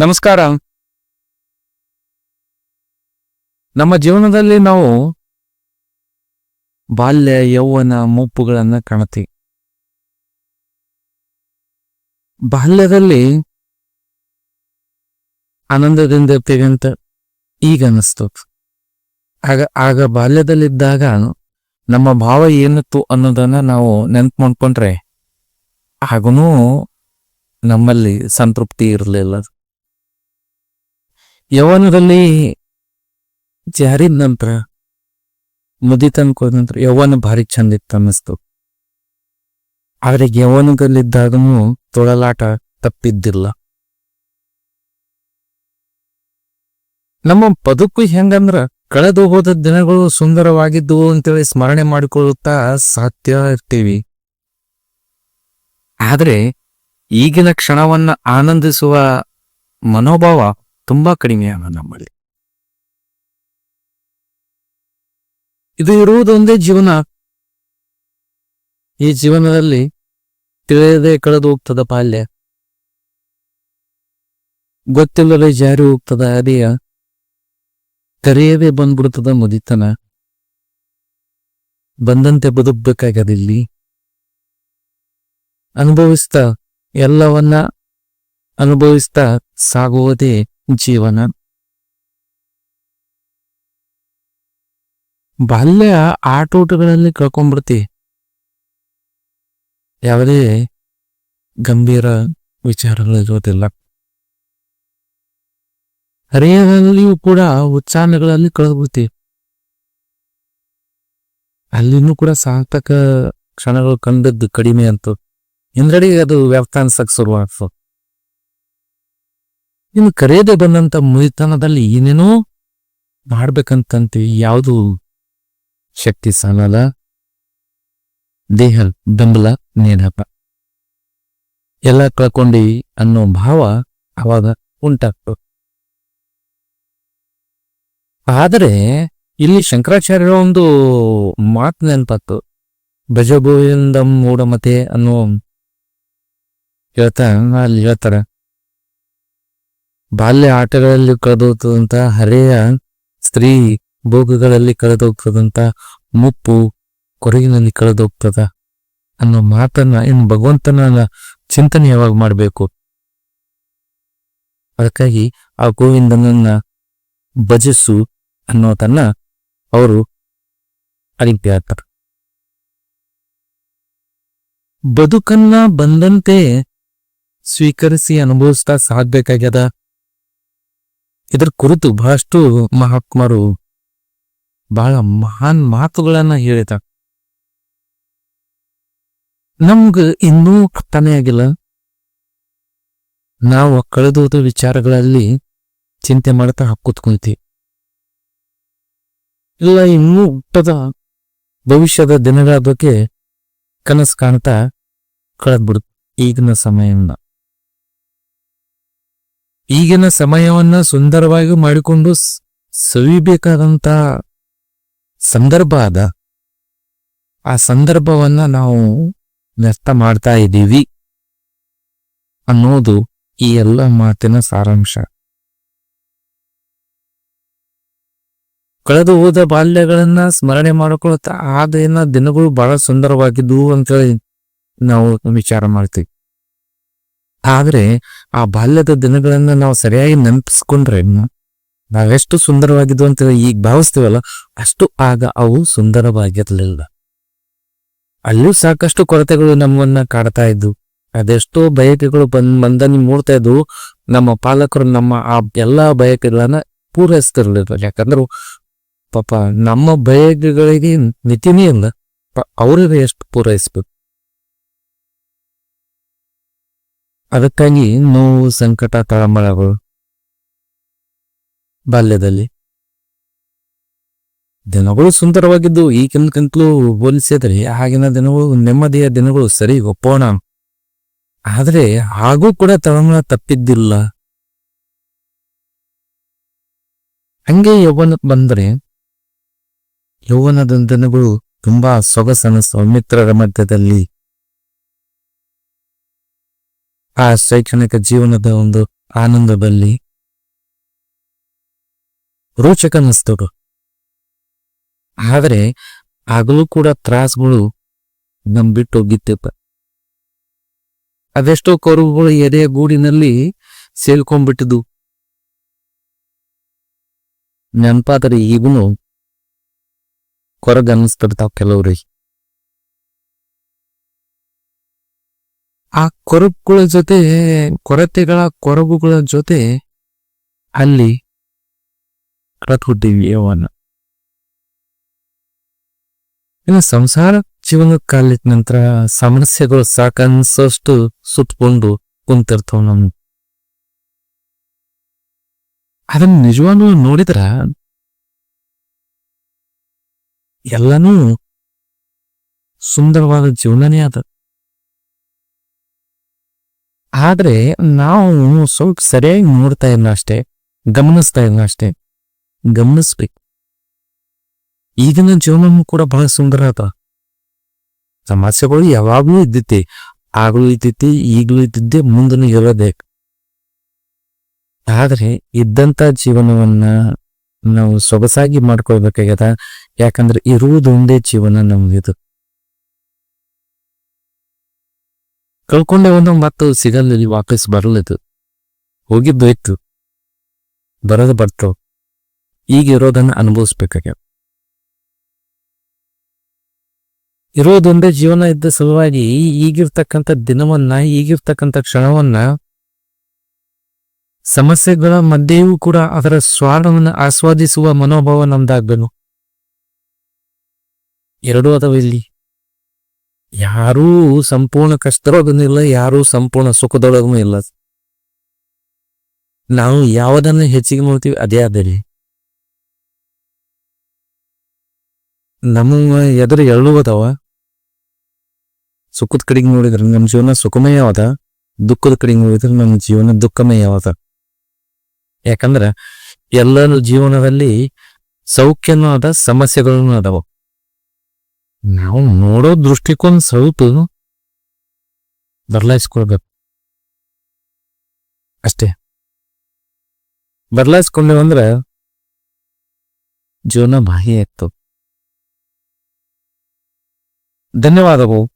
ನಮಸ್ಕಾರ. ನಮ್ಮ ಜೀವನದಲ್ಲಿ ನಾವು ಬಾಲ್ಯ, ಯೌವನ ಮುಪ್ಪುಗಳನ್ನ ಕಾಣತಿ ಬಾಲ್ಯದಲ್ಲಿ ಆನಂದದಿಂದ ಇರ್ತೀವಿ ಅಂತ ಈಗ ಅನ್ನಿಸ್ತು ಆಗ ಆಗ ಬಾಲ್ಯದಲ್ಲಿದ್ದಾಗ ನಮ್ಮ ಭಾವ ಏನಿತ್ತು ಅನ್ನೋದನ್ನ ನಾವು ನೆನ್ಪು ಮಾಡ್ಕೊಂಡ್ರೆ, ಆಗನೂ ನಮ್ಮಲ್ಲಿ ಸಂತೃಪ್ತಿ ಇರಲಿಲ್ಲ. ಯೌವನದಲ್ಲಿ ಜಾರಿದ ನಂತರ ಮುದಿತನ್ಕೋದ ನಂತರ ಯೌವನ ಭಾರಿ ಚಂದ ಇತ್ತು ಅನ್ನಿಸ್ತು. ಆದ್ರೆ ಯೌವನದಲ್ಲಿದ್ದಾಗನು ತೊಳಲಾಟ ತಪ್ಪಿದ್ದಿಲ್ಲ. ನಮ್ಮ ಬದುಕು ಹೆಂಗಂದ್ರ, ಕಳೆದು ಹೋದ ದಿನಗಳು ಸುಂದರವಾಗಿದ್ದವು ಅಂತೇಳಿ ಸ್ಮರಣೆ ಮಾಡಿಕೊಳ್ಳುತ್ತಾ ಸಾಧ್ಯ ಇರ್ತೀವಿ. ಆದ್ರೆ, ಈಗಿನ ಕ್ಷಣವನ್ನ ಆನಂದಿಸುವ ಮನೋಭಾವ ತುಂಬಾ ಕಡಿಮೆ ನಮ್ಮಲ್ಲಿ. ಇದು ಇರುವುದೊಂದೇ ಜೀವನ. ಈ ಜೀವನದಲ್ಲಿ ತಿಳಿಯದೆ ಕಳೆದು ಹೋಗ್ತದ ಬಾಲ್ಯ. ಗೊತ್ತಿಲ್ಲದೆ ಜಾರಿ ಹೋಗ್ತದ ಅರಿಯ. ಕರೆಯದೆ ಬಂದ್ಬಿಡ್ತದ ಮುದಿತನ. ಬಂದಂತೆ ಬದುಕ್ಬೇಕಾಗದಿಲ್ಲಿ. ಅನುಭವಿಸ್ತಾ ಎಲ್ಲವನ್ನ ಅನುಭವಿಸ್ತಾ ಸಾಗುವುದೇ ಜೀವನ. ಬಾಲ್ಯ ಆಟೋಟಗಳಲ್ಲಿ ಕಳ್ಕೊಂಡ್ಬಿಡ್ತಿ. ಯಾವುದೇ ಗಂಭೀರ ವಿಚಾರಗಳ ವಿಚಾರಗಳಿರೋದಿಲ್ಲ ಹರಿಯದಲ್ಲಿಯೂ ಕೂಡ ಉಚ್ಚಾರಣೆಗಳಲ್ಲಿ ಕಳೆದ್ಬಿಡ್ತಿ ಅಲ್ಲಿನೂ ಕೂಡ ಸಾರ್ಥಕ ಕ್ಷಣಗಳು ಕಂಡದ್ದು ಕಡಿಮೆ ಅಂತು. ಹಿಂದಡಿಗೆ ಅದು ವ್ಯರ್ಥ ಅನ್ಸಕ್ ಶುರುವಾಗ್ತದೆ ಇನ್ನು ಕರೆಯದೆ ಬಂದಂತ ಮುದಿತನದಲ್ಲಿ ಏನೇನೋ ಮಾಡ್ಬೇಕಂತಂತೀವಿ ಯಾವುದು ಶಕ್ತಿ ಸಾಲಲ್ಲ ದೇಹ, ಬೆಂಬಲ ನೇನಪ್ಪ ಎಲ್ಲ ಕಳ್ಕೊಂಡಿ ಅನ್ನೋ ಭಾವ ಅವಾಗ ಉಂಟಾಗ್ತದೆ ಆದರೆ ಇಲ್ಲಿ ಶಂಕರಾಚಾರ್ಯರ ಒಂದು ಮಾತು ನೆನಪತ್ತು ಭಜಗೋವಿಂದಂ ಮೂಢಮತೆ ಅನ್ನೋ ಹೇಳ್ತಾ, ಅಲ್ಲಿ ಹೇಳ್ತಾರ. ಬಾಲ್ಯ ಆಟಗಳಲ್ಲಿ ಕಳೆದೋಗ್ತದಂತ, ಹರೆಯ ಸ್ತ್ರೀ ಭೋಗಗಳಲ್ಲಿ ಕಳೆದೋಗ್ತದಂತ, ಮುಪ್ಪು ಕೊರಗಿನಲ್ಲಿ ಕಳೆದೋಗ್ತದ ಅನ್ನೋ ಮಾತನ್ನ ಇನ್ನು ಭಗವಂತನ ಚಿಂತನೆ ಯಾವಾಗ ಮಾಡಬೇಕು? ಅದಕ್ಕಾಗಿ ಆ ಗೋವಿಂದನನ್ನ ಭಜಿಸು ಅನ್ನೋದನ್ನ ಅವರು ಹೇಳ್ತಾರೆ ಬದುಕನ್ನ ಬಂದಂತೆ ಸ್ವೀಕರಿಸಿ ಅನುಭವಿಸ್ತಾ ಸಾಗ್ಬೇಕಾಗ್ಯದ? ಇದ್ರ ಕುರಿತು ಬಹಳಷ್ಟು ಮಹಾತ್ಮರು ಬಹಳ ಮಹಾನ್ ಮಾತುಗಳನ್ನ ಹೇಳಿದ ನಮ್ಗ ಇನ್ನೂ ಅರ್ಥನೇ ಆಗಿಲ್ಲ. ನಾವು ಕಳೆದೋದ ವಿಚಾರಗಳಲ್ಲಿ ಚಿಂತೆ ಮಾಡ್ತಾ ಕೂತ್ಕೊಂತೀವಿ. ಇಲ್ಲ, ಇನ್ನೂ ಹುಟ್ಟದ ಭವಿಷ್ಯದ ದಿನಗಳ ಬಗ್ಗೆ ಕನಸು ಕಾಣ್ತಾ ಕಳೆದ್ಬಿಡುತ್ತೆ ಈಗಿನ ಸಮಯವನ್ನ ಈಗಿನ ಸಮಯವನ್ನ ಸುಂದರವಾಗಿ ಮಾಡಿಕೊಂಡು ಸವಿಬೇಕಾದಂತ ಸಂದರ್ಭ ಅದ. ಆ ಸಂದರ್ಭವನ್ನ ನಾವು ವ್ಯರ್ಥ ಮಾಡ್ತಾ ಇದ್ದೀವಿ ಅನ್ನೋದು ಈ ಎಲ್ಲ ಮಾತಿನ ಸಾರಾಂಶ. ಕಳೆದು ಹೋದ ಬಾಲ್ಯಗಳನ್ನ ಸ್ಮರಣೆ ಮಾಡಿಕೊಳ್ಳುತ್ತಾ ಆದ ದಿನಗಳು ಬಹಳ ಸುಂದರವಾಗಿದ್ದವು ಅಂತೇಳಿ ನಾವು ವಿಚಾರ ಮಾಡ್ತೀವಿ. ಆದ್ರೆ ಆ ಬಾಲ್ಯದ ದಿನಗಳನ್ನ ನಾವು ಸರಿಯಾಗಿ ನೆನಪಿಸ್ಕೊಂಡ್ರೆ ನಾವೆಷ್ಟು ಸುಂದರವಾಗಿದ್ದು ಅಂತ ಈಗ ಭಾವಿಸ್ತೀವಲ್ಲ, ಅಷ್ಟು ಆಗ ಅವು ಸುಂದರವಾಗಿರ್ಲಿಲ್ಲ. ಅಲ್ಲೂ ಸಾಕಷ್ಟು ಕೊರತೆಗಳು ನಮ್ಮನ್ನ ಕಾಡ್ತಾ ಇದ್ವು. ಅದೆಷ್ಟೋ ಬಯಕೆಗಳು ಬಂದ್ ಮಂದನಿ ಮೂಡ್ತಾ ಇದ್ವು. ನಮ್ಮ ಪಾಲಕರು ನಮ್ಮ ಆ ಎಲ್ಲಾ ಬಯಕೆಗಳನ್ನ ಪೂರೈಸ್ತಿರ್ಲಿಲ್ಲ. ಯಾಕಂದ್ರೆ ಪಾಪ ನಮ್ಮ ಬಯಕೆಗಳಿಗೆ ಮಿತಿನೇ ಇಲ್ಲ. ಅವ್ರಿಗೆ ಎಷ್ಟು ಪೂರೈಸ್ಬೇಕು? ಅದಕ್ಕಾಗಿ ನೋವು, ಸಂಕಟ, ತಳಮಳಗಳು ಬಾಲ್ಯದಲ್ಲಿ ದಿನಗಳು ಸುಂದರವಾಗಿದ್ದು ಈಗಿನಕ್ಕಿಂತಲೂ ಹೋಲಿಸಿದ್ರೆ ಆಗಿನ ದಿನಗಳು ನೆಮ್ಮದಿಯ ದಿನಗಳು ಸರಿ ಒಪ್ಪೋಣ. ಆದರೆ ಹಾಗೂ ಕೂಡ ತಳಮಳ ತಪ್ಪಿದ್ದಿಲ್ಲ. ಹಂಗೆ ಯೌವನಕ್ಕೆ ಬಂದರೆ ಯೌವನದ ದಿನಗಳು ತುಂಬಾ ಸೊಗಸನ ಸೌಮಿತ್ರರ ಮಧ್ಯದಲ್ಲಿ ಆ ಶೈಕ್ಷಣಿಕ ಜೀವನದ ಒಂದು ಆನಂದದಲ್ಲಿ. ರೋಚಕ ಆದರೆ ಆಗಲೂ ಕೂಡ ತ್ರಾಸ್ಗಳು ನಮ್ ಬಿಟ್ಟು ಹೋಗಿತ್ತಪ್ಪ ಅದೆಷ್ಟೋ ಕರುಗಳು ಎದೆಯ ಗೂಡಿನಲ್ಲಿ ಸೇಲ್ಕೊಂಡ್ಬಿಟ್ಟಿದ್ದು ನೆನಪಾದರೆ ಈಗೂ ಕೊರಗ ಅನ್ನಿಸ್ತಿರ್ತಾವ ಕೆಲವ್ರಿಗೆ. ಆ ಕೊರಗುಗಳ ಜೊತೆ, ಕೊರತೆಗಳ ಕೊರಗುಗಳ ಜೊತೆ ಅಲ್ಲಿ ಕಳೆದುಕೊಟ್ಟಿವಿ ಅವನ್ನ ಇನ್ನು ಸಂಸಾರ ಜೀವನ ಕಾಲಿದ ನಂತರ ಸಮಸ್ಯೆಗಳು ಸಾಕನ್ಸಷ್ಟು ಸುತ್ತಕೊಂಡು ಕುಂತಿರ್ತಾವ ನಮ್ ಅದನ್ನ ನಿಜವಾಗ್ಲೂ ನೋಡಿದ್ರ? ಎಲ್ಲನೂ ಸುಂದರವಾದ ಜೀವನನೇ ಅದ ಆದ್ರೆ ನಾವು ಸ್ವಲ್ಪ ಸರಿಯಾಗಿ ನೋಡ್ತಾ ಇಲ್ಲ ಅಷ್ಟೇ, ಗಮನಿಸ್ತಾ ಇಲ್ಲ ಅಷ್ಟೇ. ಗಮನಿಸ್ಬೇಕು. ಈಗಿನ ಜೀವನನೂ ಕೂಡ ಬಹಳ ಸುಂದರ ಅದ. ಸಮಸ್ಯೆಗಳು ಯಾವಾಗ್ಲೂ ಇದ್ದಿತ್ತೆ ಆಗ್ಲೂ ಇದ್ದಿತ್ತಿ ಈಗಲೂ ಇದ್ದಿದ್ದೆ ಮುಂದೂ ಇರೋದೇ. ಆದರೆ ಇದ್ದಂತ ಜೀವನವನ್ನ ನಾವು ಸೊಗಸಾಗಿ ಮಾಡ್ಕೊಳ್ಬೇಕಾಗ್ಯದ, ಯಾಕಂದ್ರೆ ಇರುವುದೊಂದೇ ಜೀವನ ನಮ್ಗಿದು ಕಳ್ಕೊಂಡೆ ಒಂದು ಮತ್ತು ಸಿಗಲ್ಲ ವಾಪಸ್ ಬರಲಿದ್ದು ಹೋಗಿದ್ದು ಇತ್ತು. ಬರೋದು ಬರ್ತಾವ ಈಗ ಇರೋದನ್ನ ಅನುಭವಿಸ್ಬೇಕಾಗ್ಯಾವ ಇರೋದೊಂದೇ ಜೀವನ ಇದ್ದ ಸಲುವಾಗಿ ಈಗಿರ್ತಕ್ಕಂಥ ದಿನವನ್ನ, ಈಗಿರ್ತಕ್ಕಂಥ ಕ್ಷಣವನ್ನ, ಸಮಸ್ಯೆಗಳ ಮಧ್ಯೆಯೂ ಕೂಡ ಅದರ ಸ್ವಾದವನ್ನು ಆಸ್ವಾದಿಸುವ ಮನೋಭಾವ ನಮ್ದಾಗ್ಬೇಕು ಎರಡೂ ಅದಾವ ಇಲ್ಲಿ. ಯಾರೂ ಸಂಪೂರ್ಣ ಕಷ್ಟದೊಳಗೂ ಇಲ್ಲ, ಯಾರೂ ಸಂಪೂರ್ಣ ಸುಖದೊಳಗೂ ಇಲ್ಲ. ನಾವು ಯಾವುದನ್ನು ಹೆಚ್ಚಿಗೆ ನೋಡ್ತೀವಿ, ಅದೇ ಅದರಿ ನಮ್ಮ ಎದುರು ಎರಡೂ ಅದಾವ. ಸುಖದ ಕಡೆಗೆ ನೋಡಿದ್ರೆ ನಮ್ಮ ಜೀವನ ಸುಖಮಯವಾದ, ದುಃಖದ ಕಡೆಗೆ ನೋಡಿದ್ರೆ ನಮ್ಮ ಜೀವನ ದುಃಖಮಯವಾದ. ಯಾಕಂದ್ರೆ ಎಲ್ಲರ ಜೀವನದಲ್ಲಿ ಸೌಖ್ಯನೂ ಅದ ಸಮಸ್ಯೆಗಳನ್ನು ಅದಾವ. ನಾವು ನೋಡೋ ದೃಷ್ಟಿಕೋನ ಸ್ವಲ್ಪ ಬದಲಾಯಿಸ್ಕೊಳ್ಬೇಕು. ಅಷ್ಟೇ. ಬದಲಾಯಿಸ್ಕೊಂಡೇವಂದ್ರ ಜೀವನ ಬಾಹಿ ಆಗ್ತದ ಧನ್ಯವಾದಗಳು.